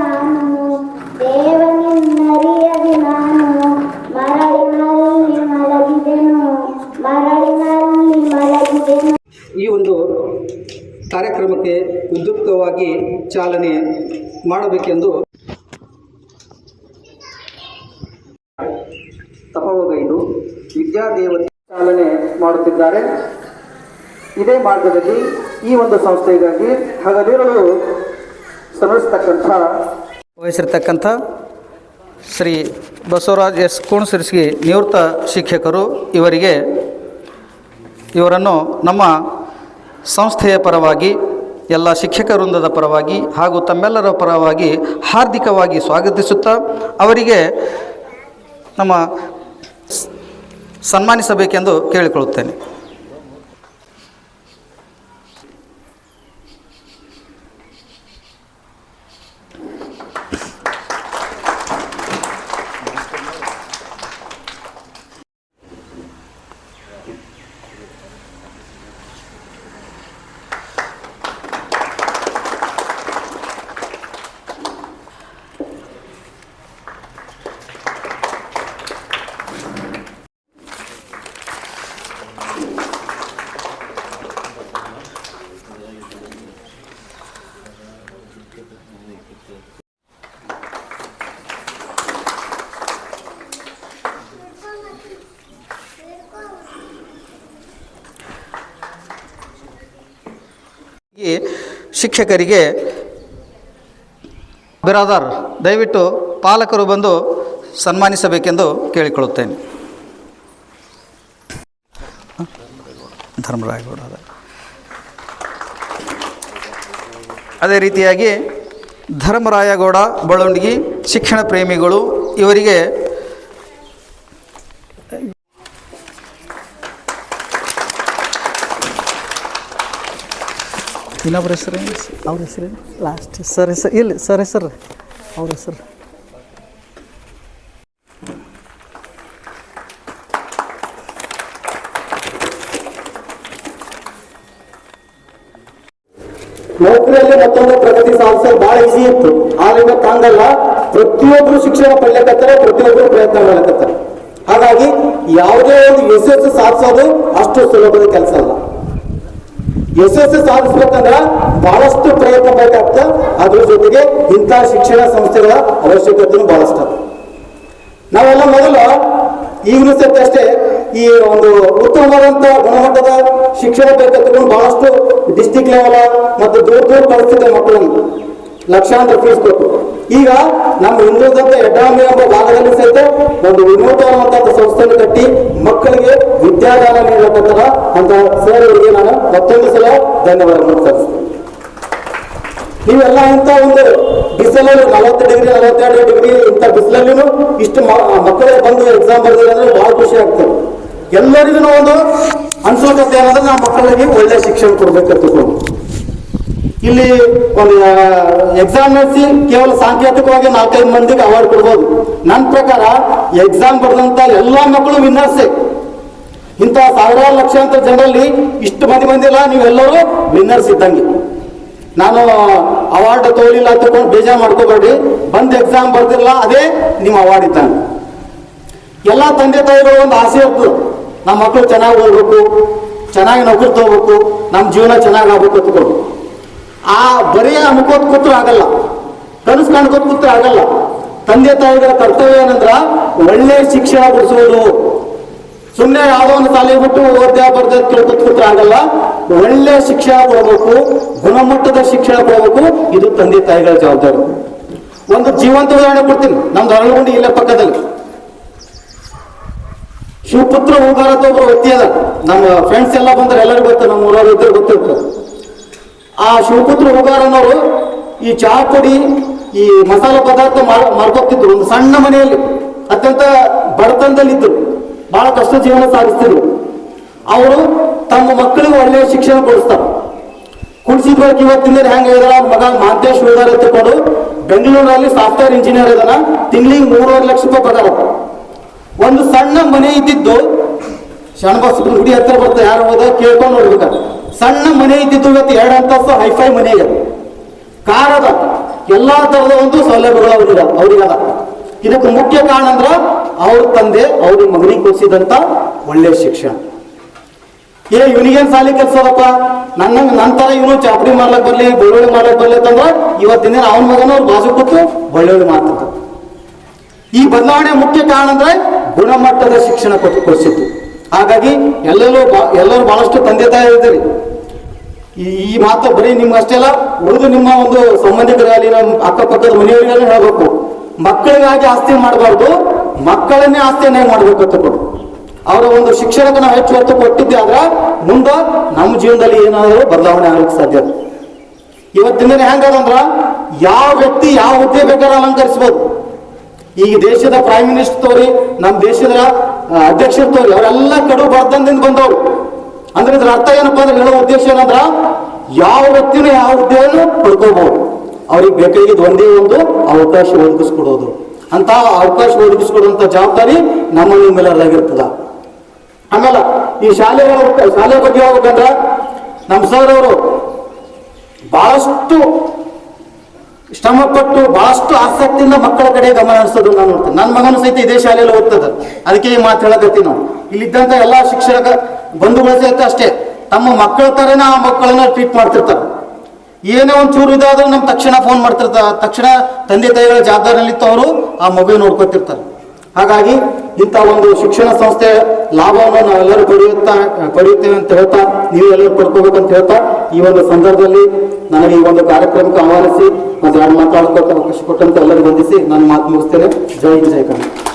ನಾನು ಈ ಒಂದು ಕಾರ್ಯಕ್ರಮಕ್ಕೆ ಉದ್ಯುಕ್ತವಾಗಿ ಚಾಲನೆ ಮಾಡಬೇಕೆಂದು ತಪವಗೈದು ವಿದ್ಯಾದೇವತೆ ಚಾಲನೆ ಮಾಡುತ್ತಿದ್ದಾರೆ. ಇದೇ ಮಾರ್ಗದಲ್ಲಿ ಈ ಒಂದು ಸಂಸ್ಥೆಗಾಗಿ ಹಗಲಿರಲು ಶ್ರಮಿಸ್ತಕ್ಕಂಥ ವಹಿಸಿರ್ತಕ್ಕಂಥ ಶ್ರೀ ಬಸವರಾಜ್ ಎಸ್ ಕುಣಸಿರ್ಸಿ ನಿವೃತ್ತ ಶಿಕ್ಷಕರು, ಇವರಿಗೆ ಇವರನ್ನು ನಮ್ಮ ಸಂಸ್ಥೆಯ ಪರವಾಗಿ, ಎಲ್ಲ ಶಿಕ್ಷಕ ವೃಂದದ ಪರವಾಗಿ ಹಾಗೂ ತಮ್ಮೆಲ್ಲರ ಪರವಾಗಿ ಹಾರ್ದಿಕವಾಗಿ ಸ್ವಾಗತಿಸುತ್ತಾ, ಅವರಿಗೆ ನಮ್ಮ ಸನ್ಮಾನಿಸಬೇಕೆಂದು ಕೇಳಿಕೊಳ್ಳುತ್ತೇನೆ. ಶಿಕ್ಷಕರಿಗೆ ಬಿರಾದಾರ್, ದಯವಿಟ್ಟು ಪಾಲಕರು ಬಂದು ಸನ್ಮಾನಿಸಬೇಕೆಂದು ಕೇಳಿಕೊಳ್ಳುತ್ತೇನೆ. ಧರ್ಮರಾಯಗೌಡ ಅದೇ ರೀತಿಯಾಗಿ ಧರ್ಮರಾಯಗೌಡ ಬಳವಣಿಗೆ ಶಿಕ್ಷಣ ಪ್ರೇಮಿಗಳು ಇವರಿಗೆ ಇನ್ನೊಬ್ಬರ ಹೆಸರು ಅವ್ರ ಹೆಸರು ಲಾಸ್ಟ್ ಸರ್ ಹೆಸರು ಇಲ್ಲಿ ಸರ್ ಹೆಸರು. ಅವ್ರ ಹೆಸರು. ನೌಕರಿಯಲ್ಲಿ ಮತ್ತೊಂದು ಪ್ರಗತಿ ಸಾಧಿಸಲು ಬಹಳ ಈಸಿ ಇತ್ತು. ಆದ್ರೆ ಹಂಗಲ್ಲ ಪ್ರತಿಯೊಬ್ರು ಶಿಕ್ಷಣ ಪಡ್ಲಿಕತ್ತಾರೆ ಪ್ರತಿಯೊಬ್ಬರು ಪ್ರಯತ್ನ ಮಾಡಕತ್ತಾರೆ ಹಾಗಾಗಿ ಯಾವುದೇ ಒಂದು ಯಶಸ್ಸು ಸಾಧಿಸೋದು ಅಷ್ಟು ಸುಲಭದ ಕೆಲಸ ಅಲ್ಲ. ಯಶಸ್ಸು ಸಾಧಿಸ್ಬೇಕಂದ್ರ ಬಹಳಷ್ಟು ಪ್ರಯತ್ನ ಬೇಕಾಗ್ತದೆ ಅದ್ರ ಜೊತೆಗೆ ಇಂತಹ ಶಿಕ್ಷಣ ಸಂಸ್ಥೆಗಳ ಅವಶ್ಯಕತೆನೂ ಬಹಳಷ್ಟು. ನಾವೆಲ್ಲ ಮೊದಲು ಈಗಲೂ ಸಹಿತ ಅಷ್ಟೇ ಈ ಒಂದು ಉತ್ತಮವಾದಂಥ ಗುಣಮಟ್ಟದ ಶಿಕ್ಷಣ ಬೇಕಂತಕೊಂಡು ಬಹಳಷ್ಟು ಡಿಸ್ಟಿಕ್ ಲೆವೆಲ್ ಮತ್ತು ದೂರ ದೂರ ಕಳಿಸ್ತಿದ್ದೆ ಮಕ್ಕಳನ್ನು ಲಕ್ಷಾಂತರ ಫೀಸ್ ಕೊಟ್ಟು. ಈಗ ನಮ್ಮ ಹಿಂದೂ ದತ್ತ ಎಡ್ಡಾಮಿ ಎಂಬ ಭಾಗದಲ್ಲಿ ಸಹಿತ ಒಂದು ವಿನೂತನವಾದಂತ ಸಂಸ್ಥೆಯನ್ನು ಕಟ್ಟಿ ಮಕ್ಕಳಿಗೆ ವಿದ್ಯಾದಾನ ನೀಡುವಂತಹ ಅಂತ ಸರ್ ನಾನು ಮತ್ತೊಂದು ಸಲ ಧನ್ಯವಾದಗಳನ್ನು ಸಲ್ಲಿಸ್ತೇನೆ ನೀವೆಲ್ಲ ಇಂಥ ಒಂದು ಬಿಸಿಲಲ್ಲಿ ನಲವತ್ತು ಡಿಗ್ರಿ, ನಲವತ್ತೆರಡು ಡಿಗ್ರಿ ಇಂಥ ಬಿಸಿಲಲ್ಲಿನೂ ಇಷ್ಟು ಮಕ್ಕಳಿಗೆ ಬಂದು ಎಕ್ಸಾಮ್ ಬರೆದಿಲ್ಲ ಅಂದ್ರೆ ಬಹಳ ಖುಷಿ ಆಗ್ತದೆ ಎಲ್ಲರಿಗೂ ಒಂದು ಅನ್ಸೋಕತೆ ಏನಂದ್ರೆ ನಾವು ಮಕ್ಕಳಿಗೆ ಒಳ್ಳೆ ಶಿಕ್ಷಣ ತಿಳ್ಕೊಂಡು. ಇಲ್ಲಿ ಒಂದು ಎಕ್ಸಾಮ್ ನಡೆಸಿ ಕೇವಲ ಸಾಂಕೇತಿಕವಾಗಿ ನಾಲ್ಕೈದು ಮಂದಿಗೆ ಅವಾರ್ಡ್ ಕೊಡ್ಬೋದು. ನನ್ನ ಪ್ರಕಾರ ಎಕ್ಸಾಮ್ ಬರೆದಂತ ಎಲ್ಲಾ ಮಕ್ಕಳು ವಿನ್ನರ್ಸ್ ಇಂಥ ಸಾವಿರಾರು ಲಕ್ಷಾಂತರ ಜನರಲ್ಲಿ ಇಷ್ಟು ಮಂದಿ ಬಂದಿಲ್ಲ, ನೀವೆಲ್ಲರೂ ವಿನ್ನರ್ಸ್ ಇದ್ದಂಗೆ. ನಾನು ಅವಾರ್ಡ್ ಅಂತ ತಗೊಂಡು ಬೇಜಾರು ಮಾಡ್ಕೋಬೇಡಿ. ಬಂದು ಎಕ್ಸಾಮ್ ಬರ್ದಿರಲ್ಲ, ಅದೇ ನಿಮ್ಮ ಅವಾರ್ಡ್ ಇದ್ದಂಗೆ. ಎಲ್ಲ ತಂದೆ ತಾಯಿಗಳು ಒಂದು ಆಸೆ ಇರ್ತದೆ. ನಮ್ಮ ಮಕ್ಕಳು ಚೆನ್ನಾಗಿ ಓದಬೇಕು, ಚೆನ್ನಾಗಿ ನೌಕರಿ ತಗೋಬೇಕು, ನಮ್ಮ ಜೀವನ ಚೆನ್ನಾಗಿ ಆಗ್ಬೇಕು ಅಂತ್ಕೊಂಡು ಆ ಬರೆಯ ಅನ್ಕೋತ್ ಕೂತ್ರು ಆಗಲ್ಲ. ಕನಸು ಕಾಣ್ಕೋದ್ ಕೂತ್ರು ಆಗಲ್ಲ. ತಂದೆ ತಾಯಿಗಳ ಕರ್ತವ್ಯ ಏನಂದ್ರ ಒಳ್ಳೆ ಶಿಕ್ಷಣ ಕೊಡಿಸೋದು. ಸುಮ್ಮನೆ ಯಾವುದೋ ಒಂದು ಬಿಟ್ಟು ಓದ್ಯ ಬರ್ದ ಕೇಳ್ಕೊತ್ ಕೂತ್ರೆ ಆಗಲ್ಲ. ಒಳ್ಳೆ ಶಿಕ್ಷಣ ಕೊಡಬೇಕು, ಗುಣಮಟ್ಟದ ಶಿಕ್ಷಣ ಕೊಡಬೇಕು. ಇದು ತಂದೆ ತಾಯಿಗಳ ಜವಾಬ್ದಾರಿ. ಒಂದು ಜೀವಂತ ಉದಾಹರಣೆ ಕೊಡ್ತೀನಿ. ನಮ್ದು ಅರಳಗುಂಡಿ ಇಲ್ಲೇ ಪಕ್ಕದಲ್ಲಿ. ಶಿವಪುತ್ರ ಹೂಗಾರ ಅಂತ ಒಬ್ರು ವ್ಯಕ್ತಿ ಅದ. ನಮ್ಮ ಫ್ರೆಂಡ್ಸ್ ಎಲ್ಲ ಬಂದ್ರೆ ಎಲ್ಲರಿಗೂ ಗೊತ್ತು, ನಮ್ಮ ಊರವ್ರು ಇದ್ರೆ ಗೊತ್ತಿರ್ತದೆ. ಆ ಶಿವಪುತ್ರ ಹೂಗಾರನವರು ಈ ಚಹಾ ಪುಡಿ, ಈ ಮಸಾಲ ಪದಾರ್ಥ ಮಾಡ್ಕೊತಿದ್ರು ಒಂದು ಸಣ್ಣ ಮನೆಯಲ್ಲಿ, ಅತ್ಯಂತ ಬಡತನದಲ್ಲಿದ್ದರು. ಬಹಳ ಕಷ್ಟ ಜೀವನ ಸಾಗಿಸ್ತಿದ್ರು. ಅವರು ತಮ್ಮ ಮಕ್ಕಳಿಗೆ ಒಳ್ಳೆಯ ಶಿಕ್ಷಣ ಕೊಡಿಸ್ತಾರೆ. ಕುಡಿಸಿದ ಬಳಿಕ ಇವತ್ತಿನ ಹೆಂಗೆ ಇದಾರ ಅವ್ರ ಮಗ ಮಾಂತೇಶ್ ಹೂಗಾರ ಎತ್ತಿಕೊಂಡು ಬೆಂಗಳೂರಿನಲ್ಲಿ ಸಾಫ್ಟ್ವೇರ್ ಇಂಜಿನಿಯರ್ ಇದಾನ. ತಿಂಗಳಿಗೆ ಮೂರುವರೆ ಲಕ್ಷ ರೂಪಾಯಿ ಪಗಾರ. ಒಂದು ಸಣ್ಣ ಮನೆ ಇದ್ದಿದ್ದು ಶಣಬಸ್ ಗುಡಿ ಹತ್ರ ಬರ್ತಾ ಯಾರು ಹೋದ ಕೇಳ್ಕೊಂಡು ನೋಡ್ಬೇಕ ಸಣ್ಣ ಮನೆ ಇದ್ದಿದ್ದು ಇವತ್ತು ಎರಡು ಅಂತಸ್ತು, ಹೈಫೈ ಮನೆ ಇದೆ. ಕಾರ್ ಎಲ್ಲಾ ತರದ ಒಂದು ಸೌಲಭ್ಯಗಳು ಅವ್ರಿಗೆ ಅವ್ರಿಗದ ಇದಕ್ಕೆ ಮುಖ್ಯ ಕಾರಣ ಅಂದ್ರ ಅವ್ರ ತಂದೆ, ಅವ್ರ ಮಗನಿಗೆ ಕೊಡಿಸಿದಂತ ಒಳ್ಳೆ ಶಿಕ್ಷಣ. ಏ ಇವನಿಗೇನ್ ಸಾಲಿ ಕೆಲ್ಸದಪ್ಪ ನನ್ನ ನಂತರ ತರ ಇವನು ಚಾಪಡಿ ಮಾಡ್ಲಕ್ ಬರ್ಲಿ, ಬೆಳ್ಳುಳ್ಳಿ ಮಾಡ್ಲಕ್ ಬರ್ಲಿ ಅಂತಂದ್ರ ಇವತ್ತಿನ ದಿನ ಅವನ ಮಗನ ಅವ್ರ ಬಾಜು ಕೂತು ಬೆಳ್ಳುಳ್ಳಿ ಮಾಡ್ತಿದ್ದ ಈ ಬದಲಾವಣೆ ಮುಖ್ಯ ಕಾರಣ ಅಂದ್ರೆ ಗುಣಮಟ್ಟದ ಶಿಕ್ಷಣ ಕೊಟ್ಟು ಕೊಡಿಸಿದ್ದು. ಹಾಗಾಗಿ ಎಲ್ಲರೂ ಎಲ್ಲರೂ ಬಹಳಷ್ಟು ತಂದೆ ತಾಯಿ ಇದ್ದೀರಿ. ಈ ಮಾತು ಬರೀ ನಿಮ್ಗೆ ಅಷ್ಟೇ ಅಲ್ಲ, ಉಳಿದು ನಿಮ್ಮ ಒಂದು ಸಂಬಂಧಿಕರಾಗಲಿ ನಮ್ಮ ಅಕ್ಕಪಕ್ಕದ ಮನೆಯವರಿಗೆಲ್ಲ ಹೇಳಬೇಕು. ಮಕ್ಕಳಿಗಾಗಿ ಆಸ್ತಿ ಮಾಡಬಾರ್ದು, ಮಕ್ಕಳನ್ನೇ ಆಸ್ತಿಯನ್ನೇ ಮಾಡಬೇಕು ಅಂತ ಕೊಡು. ಅವರ ಒಂದು ಶಿಕ್ಷಣಕ್ಕೆ ನಾವು ಹೆಚ್ಚು ಒತ್ತು ಕೊಟ್ಟಿದ್ದೆ ಮುಂದೆ ನಮ್ಮ ಜೀವನದಲ್ಲಿ ಏನಾದರೂ ಬದಲಾವಣೆ ಆಗಲಿಕ್ಕೆ ಸಾಧ್ಯ. ಇವತ್ತಿನ ದಿನ ಹೆಂಗದಂದ್ರ, ಯಾವ ವ್ಯಕ್ತಿ ಯಾವ ಹುದ್ದೆ ಬೇಕಾದ್ರೆ ಅಲಂಕರಿಸ್ಬೋದು. ಈಗ ದೇಶದ ಪ್ರೈಮ್ ಮಿನಿಸ್ಟರ್ ತೋರಿ, ನಮ್ಮ ದೇಶದ ಅಧ್ಯಕ್ಷರು ತೋರಿ, ಅವರೆಲ್ಲ ಕಡು ಬರ್ದಂದಿಂದ ಬಂದವರು. ಅಂದ್ರೆ ಇದ್ರ ಅರ್ಥ ಏನಪ್ಪಾ ಅಂದ್ರೆ ಹೇಳೋ ಉದ್ದೇಶ ಏನಂದ್ರ ಯಾವ ವ್ಯಕ್ತಿನೂ ಯಾವ ಹುದ್ದೆಯನ್ನು ಪಡ್ಕೋಬಹುದು ಅವ್ರಿಗೆ ಬೇಕಾಗಿದ್ದು ಒಂದೇ ಒಂದು ಅವಕಾಶ ಒದಗಿಸ್ಕೊಡೋದು. ಅಂತ ಅವಕಾಶ ಒದಗಿಸ್ಕೊಡುವಂತ ಜವಾಬ್ದಾರಿ ನಮ್ಮ ನಿಮ್ಮೆಲ್ಲರಾಗಿರ್ತದ ಆಮೇಲೆ ಈ ಶಾಲೆ ಶಾಲೆ ಬಗ್ಗೆ ಹೋಗ್ಬೇಕಂದ್ರ ನಮ್ಮ ಸರ್ ಅವರು ಬಹಳಷ್ಟು ಶ್ರಮಪಟ್ಟು ಬಹಳಷ್ಟು ಆಸಕ್ತಿಯಿಂದ ಮಕ್ಕಳ ಕಡೆ ಗಮನ ಹರಿಸೋದು ನಾನು ನೋಡ್ತೇನೆ. ನನ್ನ ಮಗನೂ ಸಹಿತ ಇದೇ ಶಾಲೆಯಲ್ಲಿ ಓದ್ತದ. ಅದಕ್ಕೆ ಈ ಮಾತು ಹೇಳಕತ್ತೀನಿ ನಾವು. ಇಲ್ಲಿದ್ದಂಥ ಎಲ್ಲ ಶಿಕ್ಷಕ ಬಂಧುಗಳ ಸಹಿತ ಅಷ್ಟೇ. ತಮ್ಮ ಮಕ್ಕಳ ತರನೇ ಆ ಮಕ್ಕಳನ್ನ ಟ್ರೀಟ್ ಮಾಡ್ತಿರ್ತಾರೆ. ಏನೇ ಒಂದು ಚೂರು ಇದಾದ್ರೂ ನಮ್ಮ ತಕ್ಷಣ ಫೋನ್ ಮಾಡ್ತಿರ್ತಾರೆ. ತಕ್ಷಣ ತಂದೆ ತಾಯಿಗಳ ಜವಾಬ್ದಾರಿಯಲ್ಲಿತ್ತು ಅವರು ಆ ಮಗು ನೋಡ್ಕೊತಿರ್ತಾರೆ. ಹಾಗಾಗಿ ಇಂಥ ಒಂದು ಶಿಕ್ಷಣ ಸಂಸ್ಥೆ ಲಾಭವನ್ನು ನಾವೆಲ್ಲರೂ ಪಡೆಯುತ್ತಾ, ಪಡೆಯುತ್ತೇವೆ ಅಂತ ಹೇಳ್ತಾ ನೀವು ಎಲ್ಲರೂ ಪಡ್ಕೋಬೇಕಂತ ಹೇಳ್ತಾ, ಈ ಒಂದು ಸಂದರ್ಭದಲ್ಲಿ ನನಗೆ ಈ ಒಂದು ಕಾರ್ಯಕ್ರಮಕ್ಕೆ ಆಹ್ವಾನಿಸಿ, ಮತ್ತೆ ಎರಡು ಮಾತಾಡೋಕೆ ಅವಕಾಶ ಕೊಟ್ಟಂತ ಎಲ್ಲರಿಗೂ ವಂದಿಸಿ, ನಾನು ಮಾತು ಮುಗಿಸ್ತೇನೆ. ಜೈ ಕನ್ನಡ